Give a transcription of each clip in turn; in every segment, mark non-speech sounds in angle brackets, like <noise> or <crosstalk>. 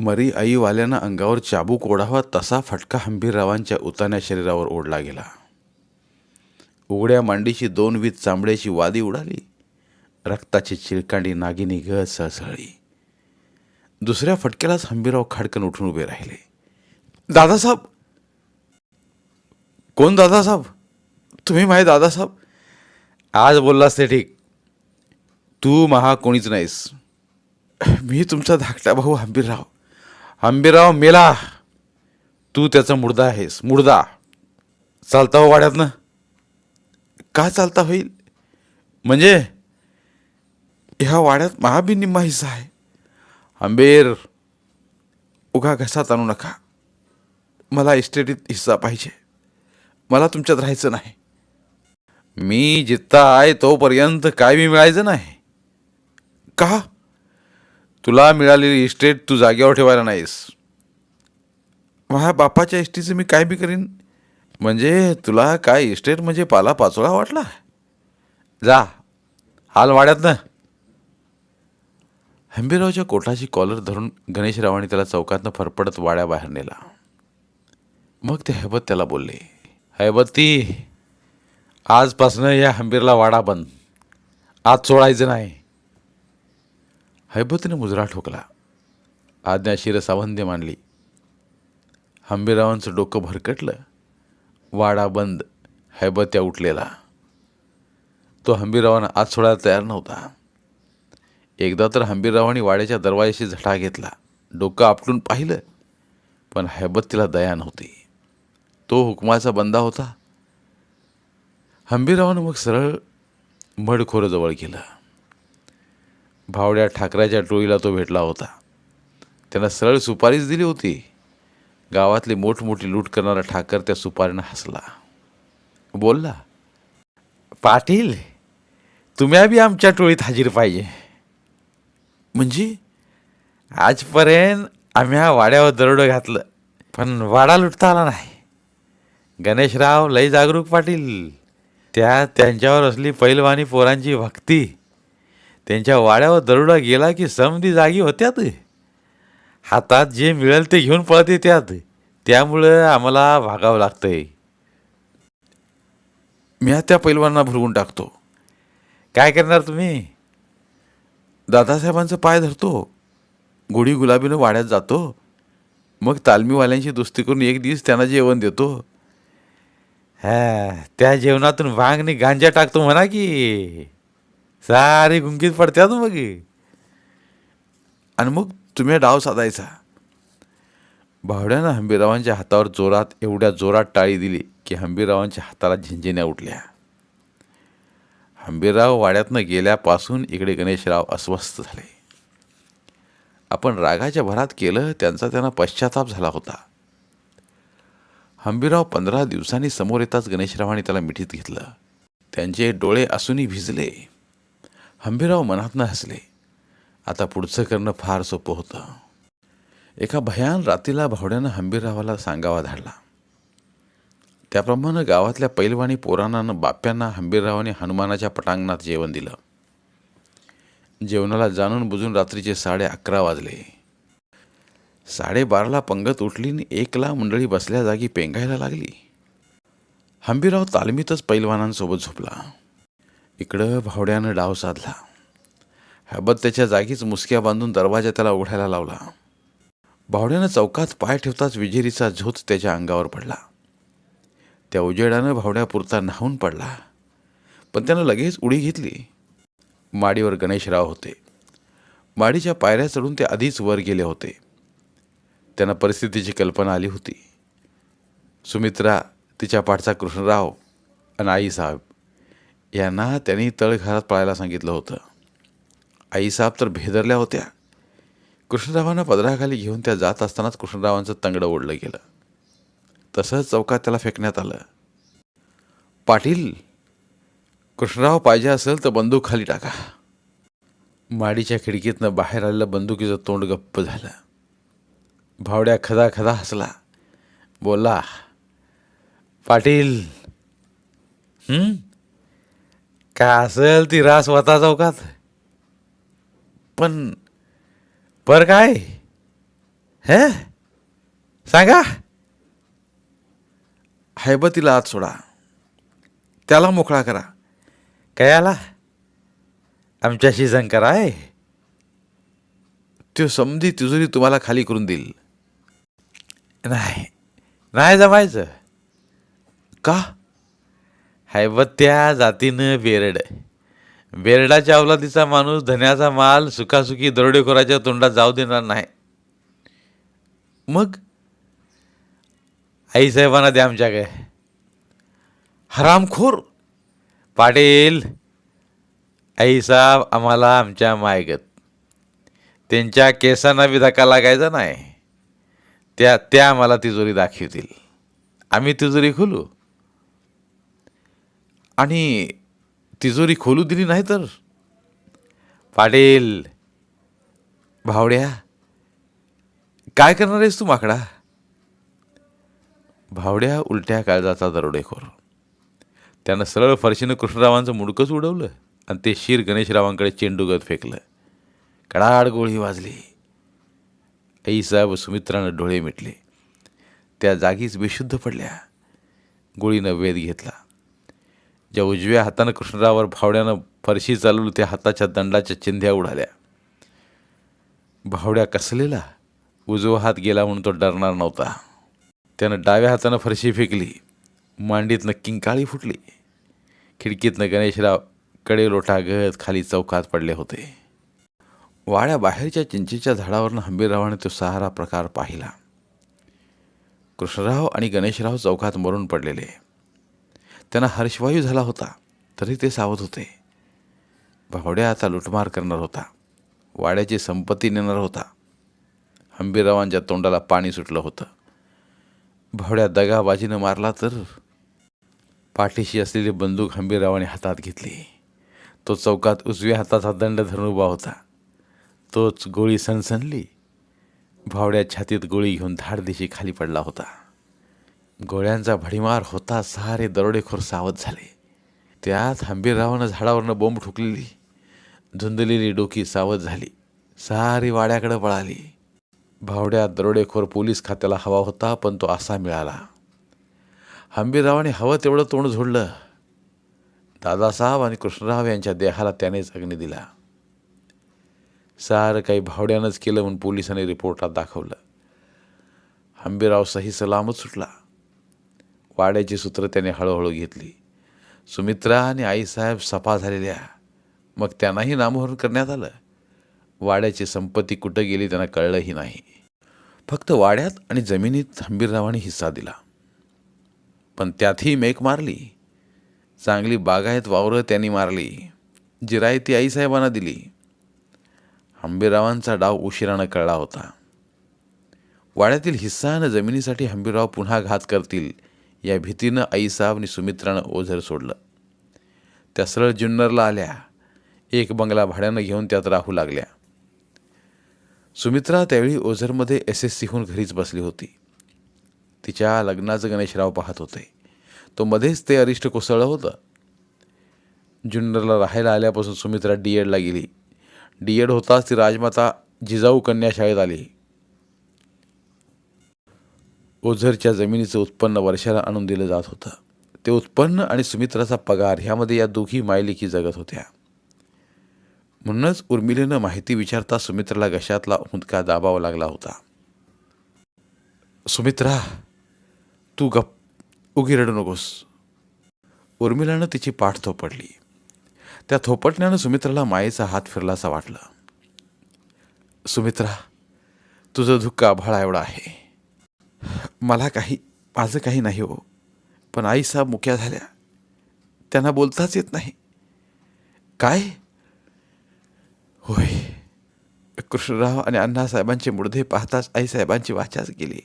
मरी आईवाल्यानं अंगावर चाबूक ओढावा तसा फटका हंबीररावांच्या उतान्या शरीरावर ओढला गेला. उघड्या मांडीची दोन वीज चांबड्याची वादी उडाली. रक्ताची चिळकांडी नागिनी ग सळसळली. दुसऱ्या फटक्यालाच हंबीरराव खाडकन उठून उभे राहिले. दादासाहेब! कोण दादासाहेब? तुम्ही माहे दादासाहेब. आज बोललास ते ठीक. तू महा कोणीच नाहीस. मी तुमचा धाकटा भाऊ हंबीरराव. आंबेराव मेला तू त्याचा मुर्दा आहेस. मुर्दा. चालता हो वाड्यातनं. का चालता होईल? म्हणजे ह्या वाड्यात महाबिनिम्मा हिस्सा आहे. आंबेर उघा घसात आणू नका. मला इस्टेटीत हिस्सा पाहिजे. मला तुमच्यात राहायचं नाही. मी जित्ता आहे तोपर्यंत काय मी मिळायचं नाही. का? तुला मिळालेली इस्टेट तू जागेवर ठेवायला नाहीस. माझ्या बापाच्या इस्टेटीचं मी काय बी करीन? म्हणजे तुला काय इस्टेट म्हणजे पाला पाचोळा वाटला? जा. हाल वाड्यात ना. हंबीरावच्या कोटाची कॉलर धरून गणेशरावांनी त्याला चौकातनं फरफडत वाड्याबाहेर नेला. मग ते हैबत त्याला बोलले हैबत्ती आजपासनं या हंबीरला वाडा बंद. आज सोडायचं नाही. हैबतीने मुजरा ठोकला. आज्ञाशीर सावंद्य मांडली. हंबीरावांचं डोकं भरकटलं. वाडा बंद हैबत्या उठलेला. तो हंबीरावांना आज सोडायला तयार नव्हता. एकदा तर हंबीररावांनी वाड्याच्या दरवाजाशी झटा घेतला. डोकं आपटून पाहिलं पण हैबत्तीला दया नव्हती. तो हुकमाचा बंदा होता. हंबीररावानं मग सरळ मडखोरजवळ गेलं. भावड्या ठाकराच्या टोळीला तो भेटला होता. त्यांना सरळ सुपारीच दिली होती. गावातली मोठमोठी लूट करणारा ठाकर त्या सुपारीनं हसला. बोलला पाटील तुम्ही बी आमच्या टोळीत हजीर पाहिजे. म्हणजे आजपर्यंत आम्ही हा वाड्यावर दरोडं घातलं पण वाडा लुटता आला नाही. गणेशराव लय जागरूक पाटील. त्या त्यांच्यावर असली पैलवानी पोरांची भक्ती त्यांच्या वाड्यावर दरोडा गेला की समधी जागी होत्यात. हातात जे मिळेल ते घेऊन पळत येत्यात त्यामुळं आम्हाला भागावं लागतंय. मी त्या पैलवांना भरवून टाकतो. काय करणार तुम्ही? दादासाहेबांचं पाय धरतो. गोडी गुलाबीनं वाड्यात जातो. मग तालमीवाल्यांची दोस्ती करून एक दिवस त्यांना जेवण देतो. हा त्या जेवणातून वांगणी गांजा टाकतो म्हणा की. सारे गुंगीत पडत्यात मग आणि मग तुम्ही डाव साधायचा. भावड्यानं हंबीररावांच्या हातावर जोरात एवढ्या जोरात टाळी दिली की हंबीररावांच्या हाताला झिंझिन्या उठल्या. हंबीरराव वाड्यातनं गेल्यापासून इकडे गणेशराव अस्वस्थ झाले. आपण रागाच्या भरात केलं त्यांचा त्यांना पश्चाताप झाला होता. हंबीरराव पंधरा दिवसांनी समोर येताच गणेशरावांनी त्याला मिठीत घेतलं. त्यांचे डोळे असूनही भिजले. हंबीरराव मनातनं हसले आता पुढचं करणं फार सोपं होतं. एका भयान रात्रीला भावड्यानं हंबीररावाला सांगावा धाडला. त्याप्रमाणे गावातल्या पैलवानी पोराणानं बाप्यांना हंबीररावाने हनुमानाच्या पटांगणात जेवण दिलं. जेवणाला जाणून बुजून रात्रीचे साडे अकरा वाजले. साडेबाराला पंगत उठली आणि एकला मंडळी बसल्या जागी पेंगायला लागली. हंबीराव तालमीतच पैलवानांसोबत झोपला. इकडं भावड्यानं डाव साधला. हॅबत त्याच्या जागीच मुसक्या बांधून दरवाजा त्याला उघडायला लावला. भावड्यानं चौकात पाय ठेवताच विजेरीचा झोत त्याच्या अंगावर पडला. त्या उजेडानं भावड्यापुरता न्हावून पडला. पण त्यानं लगेच उडी घेतली. माडीवर गणेशराव होते. माडीच्या पायऱ्या चढून ते आधीच वर गेले होते. त्यांना परिस्थितीची कल्पना आली होती. सुमित्रा तिच्या पाठचा कृष्णराव आणि आईसाहेब यांना त्यांनी तळघरात पळायला सांगितलं होतं. आईसाहेब तर भेदरल्या होत्या. कृष्णरावांना पदराखाली घेऊन त्या जात असतानाच कृष्णरावांचं तंगडं ओढलं गेलं. तसंच चौकात त्याला फेकण्यात आलं. पाटील कृष्णराव पाहिजे असेल तर बंदूक खाली टाका. माडीच्या खिडकीतनं बाहेर आलेलं बंदुकीचं तोंड गप्प झालं. भावड्या खदा खदा हसला. बोला. पाटील हं? काय असेल ती रास वता चौकात. पण पर काय? हे? सांगा. हैबतीला आत सोडा. त्याला मोकळा करा. काय आला? आमच्याशी शंकर आहे. तो समधी तिजोरी तुम्हाला खाली करून देईल. नाही. नाही जमायचं. का? हैवत्या जातीनं बेरड बेरडाच्या अवलादीचा माणूस धन्याचा माल सुखासुखी दरोडेखोराच्या तोंडात जाऊ देणार नाही. मग? आईसाहेबांना द्या आमच्याकडे. हरामखोर. पाटील आईसाहेब आम्हाला आमच्या मायगत. त्यांच्या केसांना बी धक्का लागायचा नाही. त्या त्या आम्हाला तिजोरी दाखवतील. आम्ही तिजोरी खोलू. आणि तिजोरी खोलू दिली नाही तर? पाडेल भावड्या काय करणार आहेस तू माकडा? भावड्या उलट्या काळजाचा दरोडेखोर. त्यानं सरळ फरशीनं कृष्णरावांचं मुडकंच उडवलं आणि ते शिर गणेशरावांकडे चेंडूगत फेकलं. कडाड गोळी वाजली. आईसाहेब सुमित्रानं डोळे मिटले. त्या जागीच बेशुद्ध पडल्या. गोळीनं वेध घेतला. ज्या उजव्या हातानं कृष्णरावर भावड्यानं फरशी चालवली त्या हाताच्या दंडाच्या चिंध्या उडाल्या. भावड्या कसलेला? उजवा हात गेला म्हणून तो डरणार नव्हता. त्यानं डाव्या हातानं फरशी फेकली मांडीतनं किंकाळी फुटली. खिडकीतनं गणेशरावकडे लोटागत खाली चौकात पडले होते. वाड्या बाहेरच्या चिंचेच्या झाडावरनं हंबीररावाने तो सहारा प्रकार पाहिला. कृष्णराव आणि गणेशराव चौकात मरून पडलेले. त्यांना हर्षवायू झाला होता तरी ते सावध होते. भावड्या आता लुटमार करणार होता वाड्याची संपत्ती नेणार होता. हंबीररावांच्या तोंडाला पाणी सुटलं होतं. भावड्या दगाबाजीनं मारला तर पाठीशी असलेली बंदूक हंबीरावाने हातात घेतली. तो चौकात उजव्या हाताचा दंड धरून उभा होता. तोच गोळी सणसणली. भावड्या छातीत गोळी घेऊन धाड दिशी खाली पडला होता. गोळ्यांचा भडीमार होता सारे दरोडेखोर सावध झाले. त्यात हंबीररावानं झाडावरनं बोंब ठोकलेली धुंदलेली डोकी सावध झाली सारी वाड्याकडे पळाली. भावड्या दरोडेखोर पोलीस खात्याला हवा होता पण तो असा मिळाला. हंबीररावाने हवं तेवढं तोंड झोडलं. दादासाहेब आणि कृष्णराव यांच्या देहाला त्यानेच अग्नी दिला. सारं काही भावड्यानंच केलं म्हणून पोलिसांनी रिपोर्टात दाखवलं. हंबीराव सही सलामत सुटला. वाड्याची सूत्र त्याने हळूहळू घेतली. सुमित्रा आणि आईसाहेब सफा झालेल्या. मग त्यांनाही नामोहरण करण्यात आलं. वाड्याची संपत्ती कुठं गेली त्यांना कळलंही नाही. फक्त वाड्यात आणि जमिनीत हंबीररावाने हिस्सा दिला. पण त्यातही मेक मारली. चांगली बागायत वावरं त्यांनी मारली. जिरायती आईसाहेबांना दिली. हंबीररावांचा डाव उशिरानं कळला होता. वाड्यातील हिस्सा आणि जमिनीसाठी हंबीरराव पुन्हा घात करतील या भीतीनं आईसाहेब आणि सुमित्रानं ओझर सोडलं. त्या सरळ जुन्नरला आल्या. एक बंगला भाड्यानं घेऊन त्यात राहू लागल्या. सुमित्रा त्यावेळी ओझरमध्ये एस एस सीहून घरीच बसली होती. तिच्या लग्नाचं गणेशराव पाहत होते. तो मध्येच ते अरिष्ट कोसळलं होतं. जुन्नरला राहायला आल्यापासून सुमित्रा डी एडला गेली. डी एड होताच ती राजमाता जिजाऊ कन्या शाळेत आली. ओझरच्या जमिनीचं उत्पन्न वर्षाला आणून दिलं जात होतं. ते उत्पन्न आणि सुमित्राचा पगार ह्यामध्ये या दोघी मायलेकी जगत होत्या. म्हणूनच उर्मिलेनं माहिती विचारता सुमित्राला घशातला हुंदका दाबावा लागला होता. सुमित्रा तू गप उगी रडू नकोस. उर्मिलानं तिची पाठ थोपडली त्या थोपटण्यानं सुमित्राला मायेचा हात फिरलासा वाटलं. सुमित्रा तुझं दुःख आभाळा एवढं आहे. मला काही माझं काही नाही हो. पण आईसाहेब मुक्या झाल्या. त्यांना बोलताच येत नाही. काय? होय. कृष्णराव आणि अण्णासाहेबांचे मुडदे पाहताच आईसाहेबांची वाचाच गेली.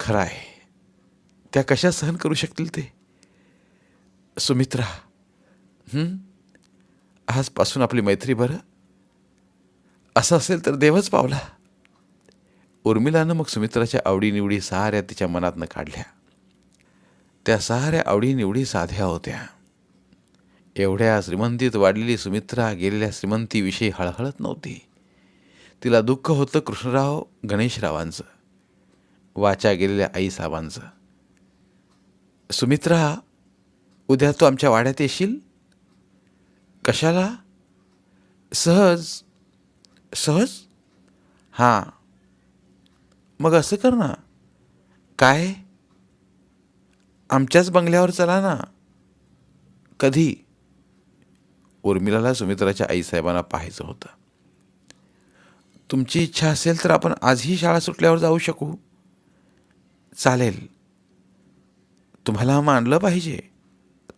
खरं आहे त्या कशा सहन करू शकतील ते? सुमित्रा. आजपासून आपली मैत्री बरं? असं असेल तर देवच पावला. उर्मिलानं मग सुमित्राच्या आवडीनिवडी साऱ्या तिच्या मनातनं काढल्या. त्या साऱ्या आवडीनिवडी साध्या होत्या. एवढ्या श्रीमंतीत वाढलेली सुमित्रा गेलेल्या श्रीमंतीविषयी हळहळत नव्हती. तिला दुःख होतं कृष्णराव गणेशरावांचं वाचा गेलेल्या आईसाहेबांचं. सुमित्रा उद्या तू आमच्या वाड्यात येशील? कशाला? सहज सहज? हां मग असं कर ना. काय? आमच्याच बंगल्यावर चला ना. कधी? उर्मिलाला सुमित्राच्या आईसाहेबांना पाहायचं होतं. तुमची इच्छा असेल तर आपण आजही शाळा सुटल्यावर जाऊ शकू. चालेल. तुम्हाला मानलं पाहिजे.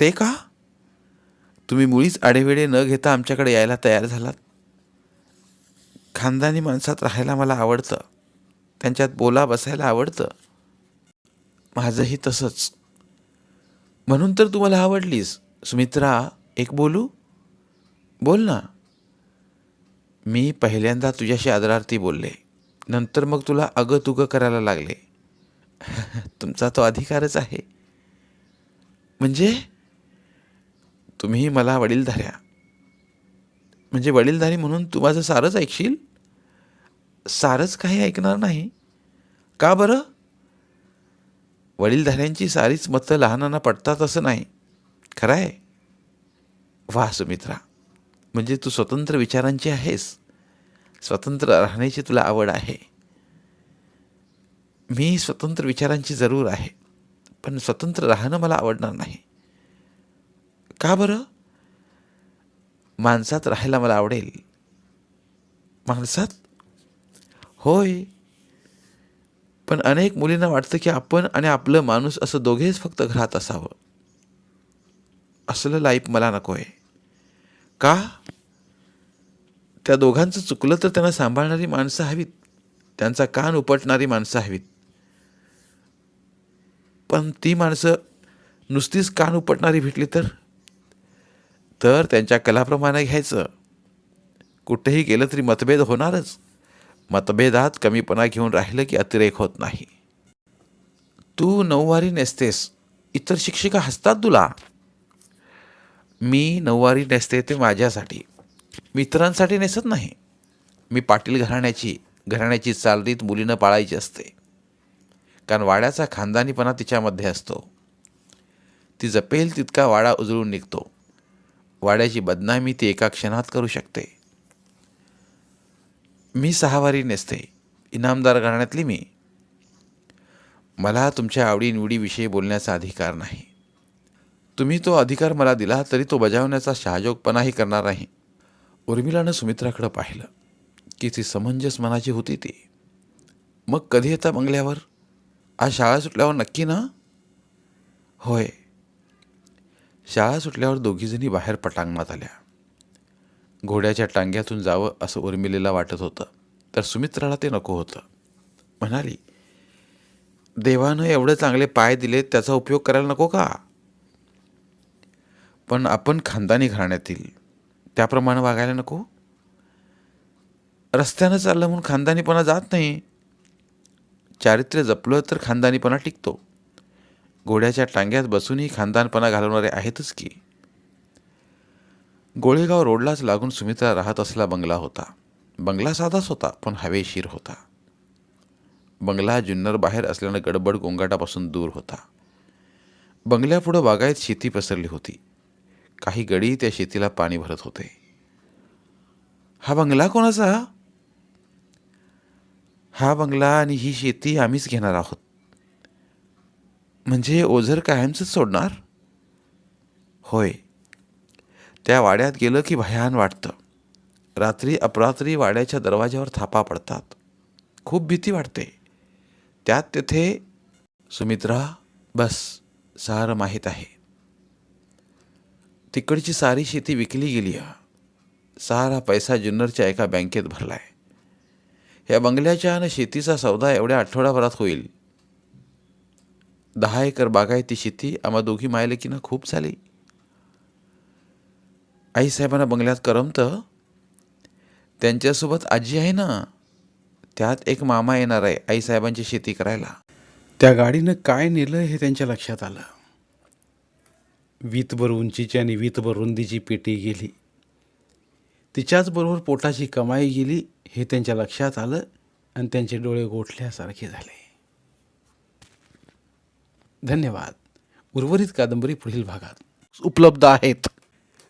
ते का? तुम्ही मुळीच आडेवेडे न घेता आमच्याकडे यायला तयार झालात. खानदानी माणसात राहायला मला आवडतं. त्यांच्यात बोला बसायला आवडतं. माझंही तसंच. म्हणून तर तू मला आवडलीस. सुमित्रा एक बोलू? बोल ना. मी पहिल्यांदा तुझ्याशी आदरार्थी बोलले. नंतर मग तुला अगं तुगं करायला लागले. <laughs> तुमचा तो अधिकारच आहे. म्हणजे? तुम्ही मला वडीलधाऱ्या. म्हणजे वडीलधारी म्हणून तू माझं सारंच ऐकशील? सारंच काही ऐकणार नाही. का बरं? वडीलधाऱ्यांची सारीच मतं लहानांना पडतात असं नाही. खरं आहे वा सुमित्रा. म्हणजे तू स्वतंत्र विचारांची आहेस. स्वतंत्र राहण्याची तुला आवड आहे. मी स्वतंत्र विचारांची जरूर आहे. पण स्वतंत्र राहणं मला आवडणार नाही. का बरं? माणसात राहायला मला आवडेल. माणसात? होय. पण अनेक मुलींना वाटतं की आपण आणि आपलं माणूस असं दोघेच फक्त घरात असावं. असलं लाईफ मला नको आहे का? त्या दोघांचं चुकलं तर त्यांना सांभाळणारी माणसं हवीत. त्यांचा कान उपटणारी माणसं हवीत. पण ती माणसं नुसतीच कान उपटणारी भेटली तर? तर त्यांच्या कलाप्रमाणे घ्यायचं. कुठेही गेलं तरी मतभेद होणारच. मतभेदात कमीपणा घेऊन राहिलं की अतिरेक होत नाही. तू नऊवारी नेसतेस इतर शिक्षिका हसतात तुला. मी नऊवारी नेसते ते माझ्यासाठी. मित्रांसाठी नेसत नाही. मी पाटील घराण्याची घराण्याची चालरीत मुलीनं पाळायची असते. कारण वाड्याचा खानदानीपणा तिच्यामध्ये असतो. ती जपेल तितका वाडा उजळून निघतो. वाड्याची बदनामी ती एका क्षणात करू शकते. मी सहावारी नेसते. इनामदार घराण्यातली मी. मला तुमच्या आवडीनिवडीविषयी बोलण्याचा अधिकार नाही. तुम्ही तो अधिकार मला दिला तरी तो बजावण्याचा शहाजोगपणाही करणार नाही. उर्मिलानं सुमित्राकडं पाहिलं की ती समंजस मनाची होती ती. मग कधी येता बंगल्यावर? आज शाळा सुटल्यावर नक्की ना? होय. शाळा सुटल्यावर दोघीजणी बाहेर पटांगणात आल्या. घोड्याच्या टांग्यातून जावं असं उर्मिलेला वाटत होतं. तर सुमित्राला ते नको होतं. म्हणाली देवानं एवढे चांगले पाय दिले त्याचा उपयोग करायला नको का? पण आपण खानदानी घराण्यातील. त्याप्रमाणे वागायला नको. रस्त्यानं चाललं म्हणून खानदानीपणा जात नाही. चारित्र्य जपलं तर खानदानीपणा टिकतो. घोड्याच्या टांग्यात बसूनही खानदानपणा घालवणारे आहेतच की. गोळेगाव रोडलाच लागून सुमित्रा राहत असला बंगला होता. बंगला साधाच होता पण हवेशीर होता. बंगला जुन्नर बाहेर असल्यानं गडबड गोंगाटापासून दूर होता. बंगल्यापुढं बागायत शेती पसरली होती. काही गडी त्या शेतीला पाणी भरत होते. हा बंगला कोणाचा? हा बंगला आणि ही शेती आम्हीच घेणार आहोत. म्हणजे ओझर कायमच सोडणार? होय. त्या वाड्यात गेलं की भयान वाटतं. रात्री अपरात्री वाड्याच्या दरवाज्यावर थापा पडतात. खूप भीती वाटते. त्यात तेथे सुमित्रा बस सारं माहीत आहे. तिकडची सारी शेती विकली गेली आहे सारा पैसा जुन्नरच्या एका बँकेत भरलाय. या बंगल्याच्या आणि शेतीचा सौदा एवढ्या आठवड्याभरात होईल. दहा एकर बागायती शेती आम्हा दोघी मायलेकीनं खूप झाली. आईसाहेबांना बंगल्यात करमतं. त्यांच्यासोबत आजी आहे ना त्यात एक मामा येणार आहे आईसाहेबांची शेती करायला. त्या गाडीनं काय नेलं हे त्यांच्या लक्षात आलं. वीतभर उंचीची आणि वीतभर रुंदीची पेटी गेली. तिच्याचबरोबर पोटाची कमाई गेली हे त्यांच्या लक्षात आलं आणि त्यांचे डोळे गोठल्यासारखे झाले. धन्यवाद. उर्वरित कादंबरी पुढील भागात. उपलब्ध आहेत.